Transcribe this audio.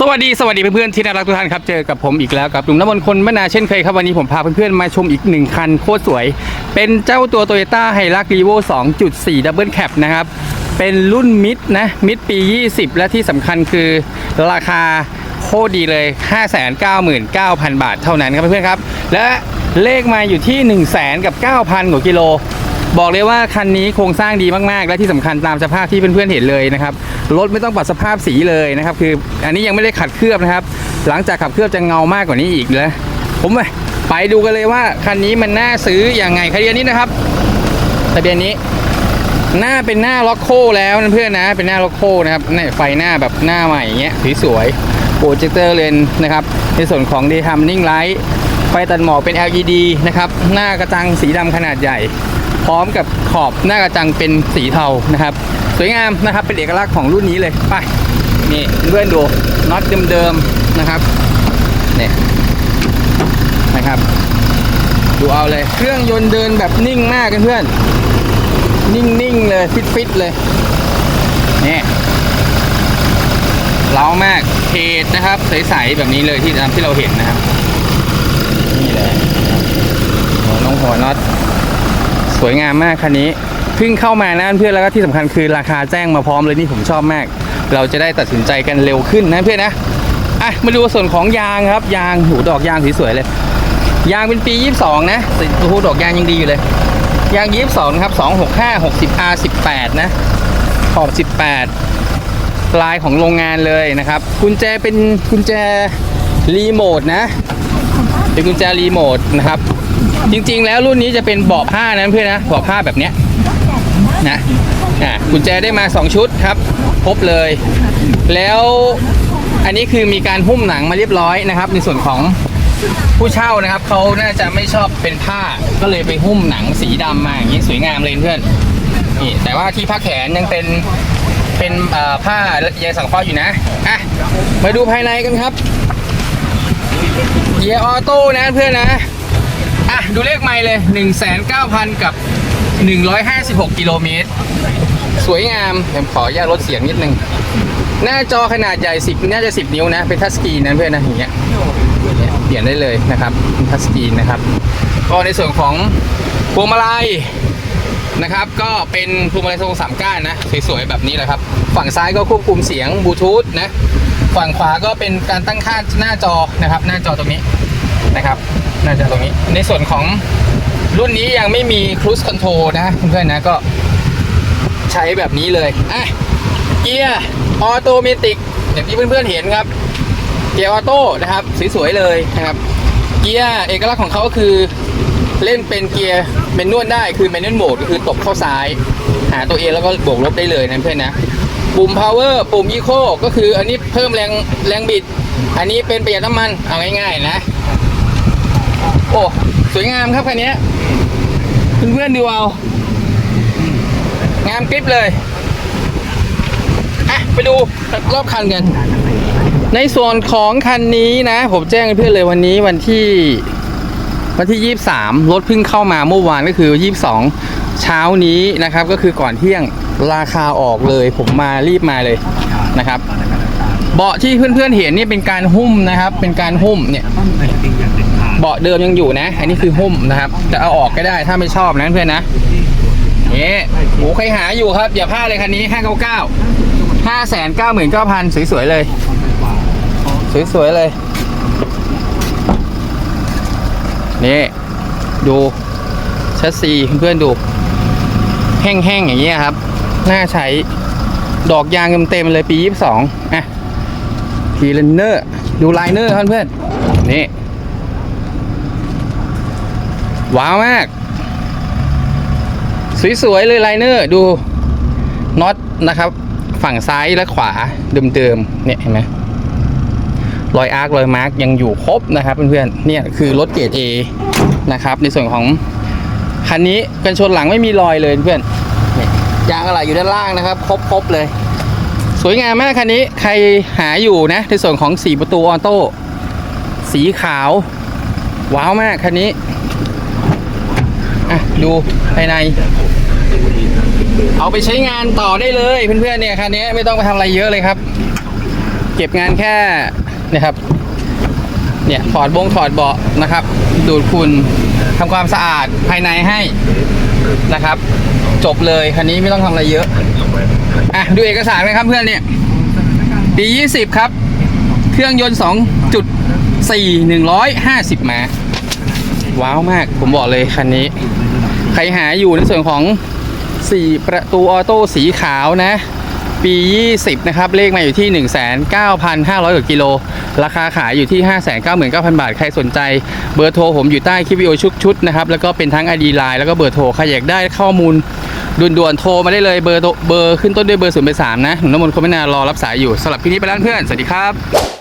สวัสดีสวัสดีเพื่อนๆที่น่ารักทุกท่านครับเจอกับผมอีกแล้วกับหนุ่มน้ำมนต์คนมนาเช่นเคยครับวันนี้ผมพาเพื่อนๆมาชมอีกหนึ่งคันโคตรสวย เป็นเจ้าตัว Toyota h i l u x r e v o 2.4 Double Cab นะครับ เป็นรุ่นมิดนะมิดปี 20 และที่สำคัญคือราคาโคตรดีเลย 599,000 บาทเท่านั้นครับเพื่อนๆครับ และเลขมาอยู่ที่ 1 0 0 0 0แกับ9,000กว่ากิโล บอกเลยว่าคันนี้โครงสร้างดีมากๆ และที่สำคัญตามสภาพที่เพื่อนๆเห็นเลยนะครับรถไม่ต้องปรับสภาพสีเลยนะครับ คืออันนี้ยังไม่ได้ขัดเคลือบนะครับ หลังจากขับเคลือบจะเงามากกว่านี้อีกนะผมไปไปดูกันเลยว่าคันนี้มันน่าซื้ออย่างไงคันนี้นะครับทะเบียนนี้ หน้าเป็นหน้าล็อกโคแล้วนะเพื่อนนะ เป็นหน้าล็อกโคนะครับนี่ไฟหน้าแบบหน้าใหม่อย่างเงี้ยสวยๆโปรเจคเตอร์เลนนะครับ ในส่วนของ d ด y ัมนิ่งไลท์ไฟตัดหมอกเป็น LED นะครับ หน้ากระจังสีดำขนาดใหญ่ พร้อมกับขอบหน้ากระจังเป็นสีเทานะครับ สวยงามนะครับเป็นเอกลักษณ์ของรุ่นนี้เลยไปนี่เพื่อนดูน็อตเดิมๆนะครับเนี่ยนะครับดูเอาเลยเครื่องยนต์เดินแบบนิ่งมากเพื่อนนิ่งๆเลยฟิตๆเลยนี่เล้ามากเทดนะครับใสๆแบบนี้เลยที่ที่เราเห็นนะครับนี่เลยหัวน้องหัวน็อต สวยงามมากคันนี้เพิ่งเข้ามานะเพื่อนแล้วก็ที่สำคัญคือราคาแจ้งมาพร้อมเลยนี่ผมชอบมาก เราจะได้ตัดสินใจกันเร็วขึ้นนะเพื่อนนะอะมาดูส่วนของยางครับ ยางหูดอกยางสวยๆเลย ยางเป็นปี 22 นะแต่หูดอกยางยังดีอยู่เลย ยาง 22ครับ265 60 R 18นะขอบ 18ลายของโรงงานเลยนะครับกุญแจเป็นกุญแจรีโมทนะ เป็นกุญแจรีโมทนะครับ จริงๆ แล้วรุ่นนี้จะเป็นเบาะผ้านะเพื่อนนะเบาะผ้าแบบเนี้ยนะอะกุญแจได้มา 2 ชุดครับครบเลย แล้วอันนี้คือมีการหุ้มหนังมาเรียบร้อยนะครับ ในส่วนของผู้เช่านะครับเขาน่าจะไม่ชอบเป็นผ้าก็เลยไปหุ้มหนังสีดำมาอย่างนี้สวยงามเลยเพื่อนนี่แต่ว่าที่ผ้าแขนยังเป็นเป็นผ้าใยสังเคราะห์อยู่นะอะมาดูภายในกันครับเกียร์ออโต้นะเพื่อนนะ ดูเลขไม่เลย 1 9 0 0 0 กับ 156 กิโลเมตร สวยงามผมขออนุญาตลดเสียงนิดนึง หน้าจอขนาดใหญ่ 10 น่าจะ 10 นิ้วนะ เป็นทัชสกรีนนะเพื่อนนะอย่างเงี้ยเปลี่ยนได้เลยนะครับเป็นทัชสกรีนนะครับ ก็ในส่วนของพวงมาลัยนะครับ ก็เป็นพวงมาลัยทรงสามก้านนะ สวยๆ แบบนี้แหละครับ ฝั่งซ้ายก็ควบคุมเสียงบลูทูธนะ ฝั่งขวาก็เป็นการตั้งค่าหน้าจอนะครับ หน้าจอตรงนี้ นะครับน้าจอตรงนี้ ในส่วนของรุ่นนี้ยังไม่มีครู i คอนโทรลนะเพื่อนๆนะก็ใช้แบบนี้เลย อะ เกียร์ออโตเมติกอย่างที่เพื่อนๆเห็นครับ เกียร์ออโต้นะครับ สวยๆเลยนะครับ เกียร์เอกลักษณ์ของเขาก็คือเล่นเป็นเกียร์เมนนวลได้คือแมนนวลโหมดก็คือตบเข้าซ้าย หาตัวเองแล้วก็บวกลบได้เลยนะเพื่อนนะ ปุ่ม power ปุ่ม eco ก็คืออันนี้เพิ่มแรงแรงบิด อันนี้เป็นประหยัดน้ำมันเอาง่ายๆนะ โอ้สวยงามครับคันนี้เพื่อนๆดูเอางามกริบเลยอะไปดูรอบคันกัน ในส่วนของคันนี้นะ ผมแจ้งให้เพื่อนเลยวันนี้วันที่วันที่ 23 รถเพิ่งเข้ามาเมื่อวานก็คือ 22 เช้านี้นะครับ ก็คือก่อนเที่ยงราคาออกเลย ผมมารีบมาเลยนะครับ เบาะที่เพื่อนๆเห็นนี่เป็นการหุ้มนะครับ เป็นการหุ้มเนี่ย เบาะเดิมยังอยู่นะ อันนี้คือหุ้มนะครับ จะเอาออกก็ได้ถ้าไม่ชอบนะเพื่อนนะนี่โอ้ใครหาอยู่ครับ อย่าพลาดเลยคันนี้ 599 599,000 สวยๆเลย สวยๆเลย นี่ ดูชัสซีเพื่อนๆดู แห้งๆ อย่างเงี้ยครับ น่าใช้ดอกยางเต็มๆเลยปี 22อะทีเลนเนอร์ ดูไลเนอร์เพื่อนๆนี่ ว้าวมาก สวยๆเลยไลเนอร์ดูน็อตนะครับ ฝั่งซ้ายและขวาเดิมๆเนี่ยเห็นไหมรอยอาร์ครอยมาร์กยังอยู่ครบนะครับเพื่อนๆเนี่ยคือรถเกรด A นะครับ ในส่วนของคันนี้กันชนหลังไม่มีรอยเลยเพื่อนเนี่ยยางอะไรอยู่ด้านล่างนะครับ ครบครบเลย สวยงามมากคันนี้ใครหาอยู่นะ ในส่วนของสีประตูออโต้สีขาว ว้าวมากคันนี้ ดูภายใน เอาไปใช้งานต่อได้เลยเพื่อนๆเนี่ยคันนี้ไม่ต้องไปทำอะไรเยอะเลยครับ เก็บงานแค่นะครับเนี่ยถอดบงถอดเบาะนะครับ ดูดฝุ่นทำความสะอาดภายในให้นะครับ จบเลยคันนี้ไม่ต้องทำอะไรเยอะอะดูเอกสารไหมครับเพื่อนเนี่ยปี 20 ครับ เครื่องยนต์ 2.4 150 ม้าว้าวมาก ผมบอกเลยคันนี้ ใครหาอยู่ในส่วนของ 4 ประตูออโต้สีขาวนะ ปี 20 นะครับ เลขมาอยู่ที่ 19,500กว่ากิโล ราคาขายอยู่ที่ 599,000 บาท ใครสนใจ เบอร์โทรผมอยู่ใต้คลิปวิดีโอชุกชุดนะครับ แล้วก็เป็นทั้ง ID Line แล้วก็เบอร์โทร ใครอยากได้ข้อมูลด่วนๆ โทรมาได้เลย เบอร์เบอร์ขึ้นต้นด้วยเบอร์0 3นะหนุ่มน้ำมนต์คมนารอรับสายอยู่สำหรับคลิปนี้ไปแล้วเพื่อน สวัสดีครับ